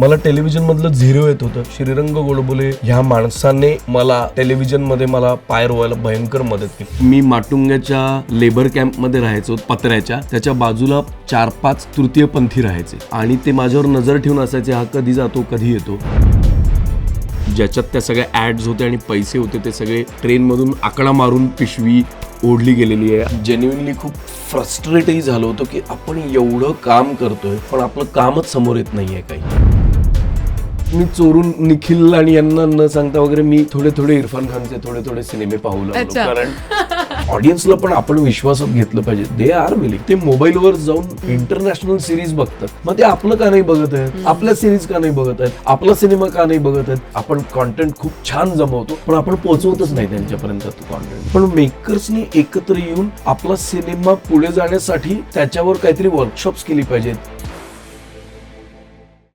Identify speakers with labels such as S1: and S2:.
S1: मला टेलिव्हिजन मधलं झिरो येत होतं. श्रीरंग गोडबोले ह्या माणसाने मला टेलिव्हिजनमध्ये मला पायर व्हायला भयंकर मदत केली. मी माटुंग्याच्या लेबर कॅम्पमध्ये राहायचो पत्र्याच्या. त्याच्या बाजूला चार पाच तृतीय पंथी राहायचे. आणि ते माझ्यावर नजर ठेवून असायचे हा कधी जातो कधी येतो? ज्याच्यात त्या सगळ्या ऍड्स होते आणि पैसे होते ते सगळे ट्रेनमधून आकडा मारून पिशवी ओढली गेलेली आहे. जेन्युनली खूप फ्रस्ट्रेटही झालं होतं की आपण एवढं काम करतोय पण आपलं कामच समोर येत नाही आहे काही. मी चोरून निखिल आणि यांना न सांगता वगैरे मी थोडे थोडे इरफान खानचे थोडे थोडे सिनेमे पाहू लागलो.
S2: अच्छा.
S1: कारण ऑडियन्सला पण आपण विश्वासात घेतलं पाहिजे. दे आर विलिंग ते मोबाईलवर जाऊन इंटरनॅशनल सिरीज बघतात. मग ते आपलं का नाही बघत आहेत? आपल्या सिरीज का नाही बघत आहेत? आपला सिनेमा का नाही बघत आहेत? आपण कॉन्टेंट खूप छान जमवतो पण आपण पोहोचवतच नाही त्यांच्यापर्यंत तो कॉन्टेंट पण मेकर्सनी एकत्र येऊन आपला सिनेमा पुढे जाण्यासाठी त्याच्यावर काहीतरी वर्कशॉप्स केली पाहिजेत.